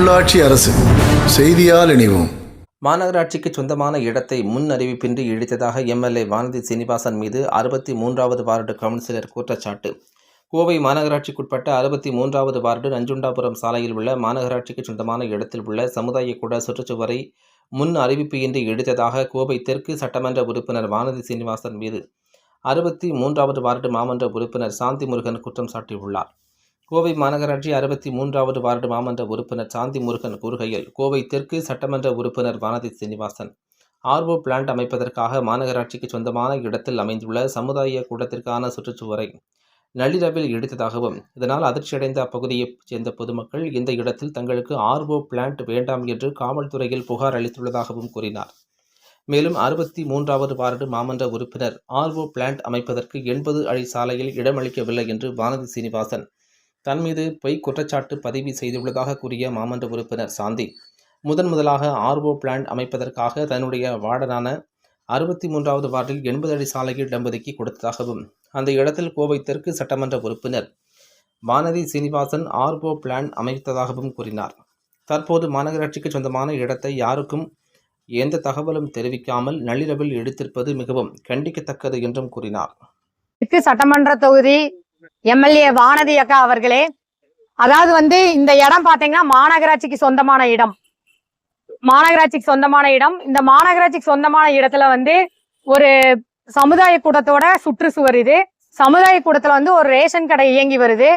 உள்ளாட்சி அரசு செய்தியால் இணைவோம். மாநகராட்சிக்கு சொந்தமான இடத்தை முன் அறிவிப்பின்றி இடித்ததாக எம்எல்ஏ வானதி சீனிவாசன் மீது அறுபத்தி மூன்றாவது வார்டு கவுன்சிலர் குற்றச்சாட்டு. கோவை மாநகராட்சிக்குட்பட்ட அறுபத்தி மூன்றாவது வார்டு நஞ்சுண்டாபுரம் சாலையில் உள்ள மாநகராட்சிக்கு சொந்தமான இடத்தில் உள்ள சமுதாய கூட சுற்றுச்சுவரை முன் அறிவிப்பு இன்றி இடித்ததாக கோவை தெற்கு சட்டமன்ற உறுப்பினர் வானதி சீனிவாசன் மீது அறுபத்தி மூன்றாவது வார்டு மாமன்ற உறுப்பினர் சாந்தி முருகன் குற்றம் சாட்டியுள்ளார். கோவை மாநகராட்சி அறுபத்தி மூன்றாவது வார்டு மாமன்ற உறுப்பினர் சாந்தி முருகன் கூறுகையில் கோவை தெற்கு சட்டமன்ற உறுப்பினர் வானதி சீனிவாசன் ஆர்வோ பிளான்ட் அமைப்பதற்காக மாநகராட்சிக்கு சொந்தமான இடத்தில் அமைந்துள்ள சமுதாய கூடத்திற்கான சுற்றுச்சுவரை நள்ளிரவில் இடித்ததாகவும் இதனால் அதிர்ச்சியடைந்த அப்பகுதியைச் சேர்ந்த பொதுமக்கள் இந்த இடத்தில் தங்களுக்கு ஆர்வோ பிளான்ட் வேண்டாம் என்று காவல்துறையில் புகார் அளித்துள்ளதாகவும் கூறினார். மேலும் அறுபத்தி மூன்றாவது வார்டு மாமன்ற உறுப்பினர் ஆர்வோ பிளான்ட் அமைப்பதற்கு எண்பது அடி சாலையில் இடமளிக்கவில்லை என்று வானதி சீனிவாசன் தன் மீது பொய் குற்றச்சாட்டு பதிவு செய்துள்ளதாக கூறிய மாமன்ற உறுப்பினர் சாந்தி முதன் முதலாக ஆர்வோ பிளான்ட் அமைப்பதற்காக தன்னுடைய வார்டனான அறுபத்தி மூன்றாவது வார்டில் எண்பது அடி சாலையில் இடம்பதுக்கி கொடுத்ததாகவும் அந்த இடத்தில் கோவை தெற்கு சட்டமன்ற உறுப்பினர் வானதி சீனிவாசன் ஆர்ஓ பிளான் அமைத்ததாகவும் கூறினார். தற்போது மாநகராட்சிக்கு சொந்தமான இடத்தை யாருக்கும் எந்த தகவலும் தெரிவிக்காமல் நள்ளிரவில் எடுத்திருப்பது மிகவும் கண்டிக்கத்தக்கது என்றும் கூறினார். சட்டமன்ற தொகுதி எம்எல்ஏ வானதி அக்கா அவர்களே அதாவது வந்து இந்த இடம் பாத்தீங்கன்னா மாநகராட்சிக்கு சொந்தமான இடம். மாநகராட்சிக்கு சொந்தமான இடம். இந்த மாநகராட்சிக்கு சொந்தமான இடத்துல வந்து ஒரு சமுதாய கூடத்தோட சுற்றுச்சுவர் இது. சமுதாய கூடத்துல வந்து ஒரு ரேஷன் கடை இயங்கி வருது.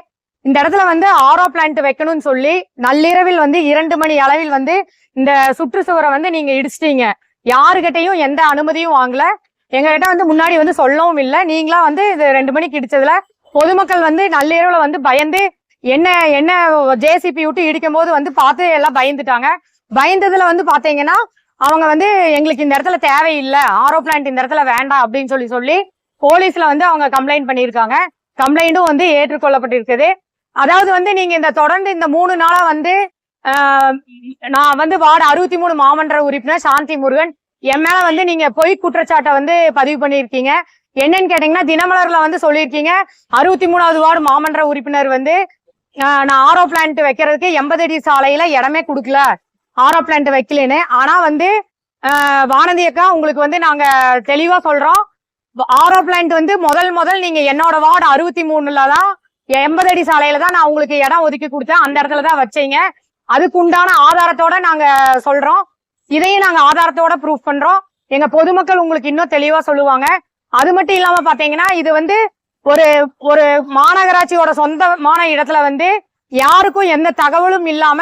இந்த இடத்துல வந்து ஆரோ பிளான்ட் வைக்கணும்னு சொல்லி நள்ளிரவில் வந்து இரண்டு மணி அளவில் வந்து இந்த சுற்றுச்சுவரை வந்து நீங்க இடிச்சிட்டீங்க. யாருகிட்டையும் எந்த அனுமதியும் வாங்கல. எங்ககிட்ட வந்து முன்னாடி வந்து சொல்லவும் இல்லை. நீங்களா வந்து இது ரெண்டு மணிக்கு இடிச்சதுல பொதுமக்கள் வந்து நள்ளிரவுல வந்து பயந்து என்ன என்ன ஜேசிபி விட்டு இடிக்கும் போது வந்து பார்த்து எல்லாம் பயந்துட்டாங்க. பயந்ததுல வந்து பாத்தீங்கன்னா அவங்க வந்து எங்களுக்கு இந்த இடத்துல தேவையில்லை ஆரோ பிளான்ட் இந்த இடத்துல வேண்டாம் அப்படின்னு சொல்லி சொல்லி போலீஸ்ல வந்து அவங்க கம்ப்ளைண்ட் பண்ணியிருக்காங்க. கம்ப்ளைண்ட்டும் வந்து ஏற்றுக்கொள்ளப்பட்டிருக்குது. அதாவது வந்து நீங்க இந்த தொடர்ந்து இந்த மூணு நாளா வந்து நான் வந்து வார்டு அறுபத்தி மூணு மாமன்ற உறுப்பினர் சாந்தி முருகன். என் மேல வந்து நீங்க பொய் குற்றச்சாட்டை வந்து பதிவு பண்ணியிருக்கீங்க. என்னன்னு கேட்டீங்கன்னா தினமலர்ல வந்து சொல்லியிருக்கீங்க. அறுபத்தி மூணாவது வார்டு மாமன்ற உறுப்பினர் வந்து நான் ஆரோ பிளான்ட் வைக்கிறதுக்கு எண்பது அடி சாலையில இடமே கொடுக்கல. ஆரோ பிளான்ட் வைக்கலன்னு. ஆனா வந்து வானந்தி வானதி அக்கா உங்களுக்கு வந்து நாங்க தெளிவா சொல்றோம். ஆரோ பிளான்ட் வந்து முதல் முதல் நீங்க என்னோட வார்டு அறுபத்தி மூணுல தான் எண்பது அடி சாலையில தான் நான் உங்களுக்கு இடம் ஒதுக்கி கொடுத்தேன். அந்த இடத்துல தான் வச்சீங்க. அதுக்கு உண்டான ஆதாரத்தோட நாங்க சொல்றோம். இதையும் நாங்க ஆதாரத்தோட ப்ரூஃப் பண்றோம். எங்க பொதுமக்கள் உங்களுக்கு இன்னும் தெளிவா சொல்லுவாங்க. அது மட்டும் இல்லாம பாத்தீங்கன்னா இது வந்து ஒரு ஒரு மாநகராட்சியோட சொந்தமான இடத்துல வந்து யாருக்கும் எந்த தகவலும் இல்லாம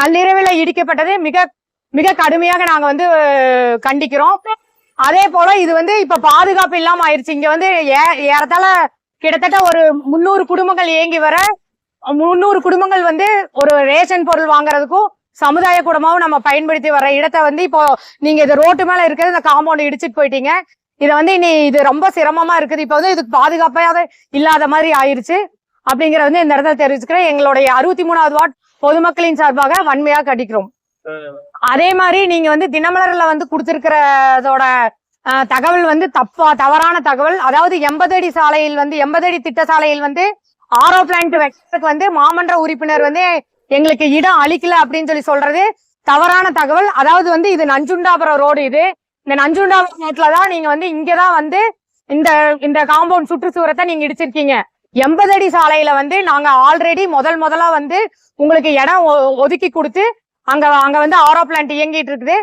நள்ளிரவில் இடிக்கப்பட்டது மிக மிக கடுமையாக நாங்க வந்து கண்டிக்கிறோம். அதே போல இது வந்து இப்ப பாதுகாப்பு இல்லாம ஆயிருச்சு. இங்க வந்து ஏ- கிட்டத்தட்ட ஒரு முன்னூறு குடும்பங்கள் இயங்கி வர முந்நூறு குடும்பங்கள் வந்து ஒரு ரேஷன் பொருள் வாங்குறதுக்கும் சமுதாய கூடமாவும் நம்ம பயன்படுத்தி வர இடத்த வந்து இப்போ நீங்க இது ரோட்டு மேல இருக்கிறது இந்த காம்பவுண்ட் இடிச்சிட்டு போயிட்டீங்க. இதை வந்து இனி இது ரொம்ப சிரமமா இருக்குது. இப்போ வந்து இதுக்கு பாதுகாப்பாக இல்லாத மாதிரி ஆயிருச்சு. அப்படிங்கிற வந்து இந்த இடத்துல தெரிவிச்சுக்கிறேன். எங்களுடைய அறுபத்தி மூணாவது வார்டு பொதுமக்களின் சார்பாக வன்மையா கடிக்கிறோம் அதே மாதிரி நீங்க வந்து தினமலர்ல வந்து கொடுத்திருக்கிறதோட தகவல் வந்து தப்பா தவறான தகவல். அதாவது எண்பது அடி சாலையில் வந்து எண்பது அடி திட்ட சாலையில் வந்து ஆரோ பிளான்ட் வைக்கிறதுக்கு வந்து மாமன்ற உறுப்பினர் வந்து எங்களுக்கு இடம் அளிக்கல அப்படின்னு சொல்லி சொல்றது தவறான தகவல். அதாவது வந்து இது நஞ்சுண்டாபுரம் ரோடு இது. இந்த நஞ்சுண்டா ரோட்ல தான் நீங்க வந்து இங்கதான் வந்து இந்த இந்த காம்பவுண்ட் சுற்றுச்சுவரத்தை நீங்க இடிச்சிருக்கீங்க. எண்பது அடி சாலையில வந்து நாங்க ஆல்ரெடி முதல் முதலா வந்து உங்களுக்கு இடம் ஒ- ஒதுக்கி கொடுத்து அங்க அங்க வந்து ஆரோ பிளான்ட் இயங்கிட்டு இருக்குது.